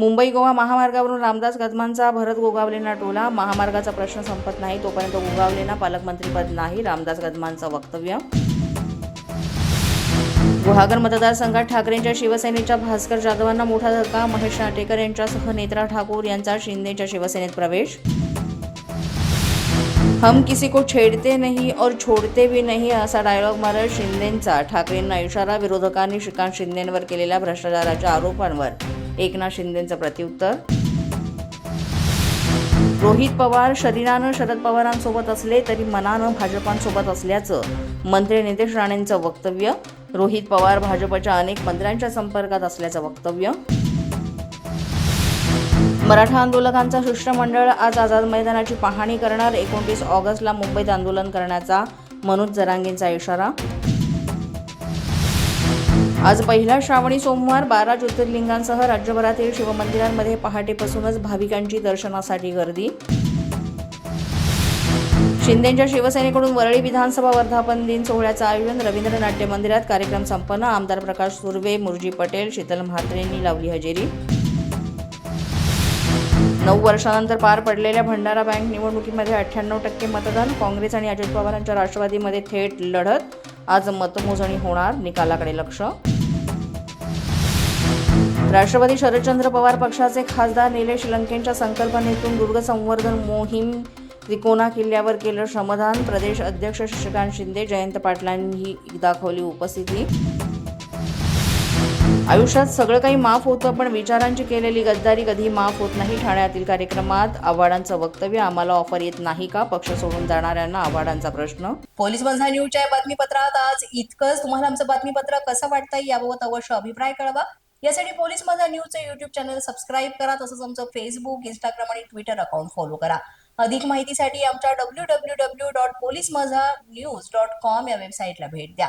मुंबई गोवा महामार्गावरून रामदास कदमांचा भरत गोगावलेंना टोला महामार्गाचा प्रश्न संपत नाही तोपर्यंत गोगावलेंना पालकमंत्रीपद नाही रामदास कदमांचं वक्तव्य. गुहागर मतदारसंघात ठाकरेंच्या शिवसेनेच्या भास्कर जाधवांना मोठा धक्का महेश नाटेकर यांच्यासह नेत्रा ठाकूर यांचा शिंदेच्या शिवसेनेत प्रवेश. हम किसी को छेडते नहीं और छोडते भी नहीं असा डायलॉग मारत शिंदेंचा ठाकरेंना इशारा विरोधकांनी श्रीकांत शिंदेंवर केलेल्या भ्रष्टाचाराच्या आरोपांवर. एकनाथ शिंदेंचं प्रत्युत्तर. रोहित पवार शरीरानं शरद पवारांसोबत असले तरी मनानं भाजपांसोबत असल्याचं मंत्री नितेश राणेंचं वक्तव्य. रोहित पवार भाजपच्या अनेक मंत्र्यांच्या संपर्कात असल्याचं वक्तव्य. मराठा आंदोलकांचा शिष्टमंडळ आज आझाद मैदानाची पाहणी करणार. एकोणतीस ऑगस्टला मुंबईत आंदोलन करण्याचा मनोज जरांगेंचा इशारा. आज पहिला श्रावणी सोमवार बारा ज्योतिर्लिंगांसह राज्यभरातील शिवमंदिरांमध्ये पहाटेपासूनच भाविकांची दर्शनासाठी गर्दी. शिंदेच्या शिवसेनेकडून वरळी विधानसभा वर्धापन दिन सोहळ्याचं आयोजन रवींद्र नाट्य मंदिरात कार्यक्रम संपन्न. आमदार प्रकाश सुर्वे मुरजी पटेल शीतल म्हात्रेंनी लावली हजेरी. नऊ वर्षानंतर पार पडलेल्या भंडारा बँक निवडणुकीमध्ये अठ्ठ्याण्णव टक्के मतदान. काँग्रेस आणि अजित पवारांच्या राष्ट्रवादीमध्ये थेट लढत. आज मतमोजणी होणार निकालाकडे लक्ष. राष्ट्रवादी शरदचंद्र पवार पक्षाचे खासदार निलेश लंकेंच्या संकल्पनेतून दुर्ग संवर्धन मोहीम त्रिकोणा किल्ल्यावर केलं श्रमदान प्रदेश अध्यक्ष शशिकांत शिंदे जयंत पाटलांनी दाखवली उपस्थिती. आयुष्यात सगळं काही माफ होतं पण विचारांची केलेली गद्दारी कधी माफ होत नाही ठाण्यातील कार्यक्रमात. आव्हाडांचं वक्तव्य आम्हाला ऑफर येत नाही का? पक्ष सोडून जाणाऱ्यांना आव्हाडांचा प्रश्न. पोलीस बंधा न्यूजच्या बातमीपत्रात आज इतकंच. तुम्हाला आमचं बातमीपत्र कसं वाटतंय याबाबत अवश्य अभिप्राय कळवा. यासाठी पोलीस माझा न्यूजचं युट्यूब चॅनल सबस्क्राईब करा तसंच आमचं फेसबुक इंस्टाग्राम आणि ट्विटर अकाउंट फॉलो करा. अधिक माहितीसाठी आमच्या W W W dot police Majha news dot com या वेबसाईटला भेट द्या.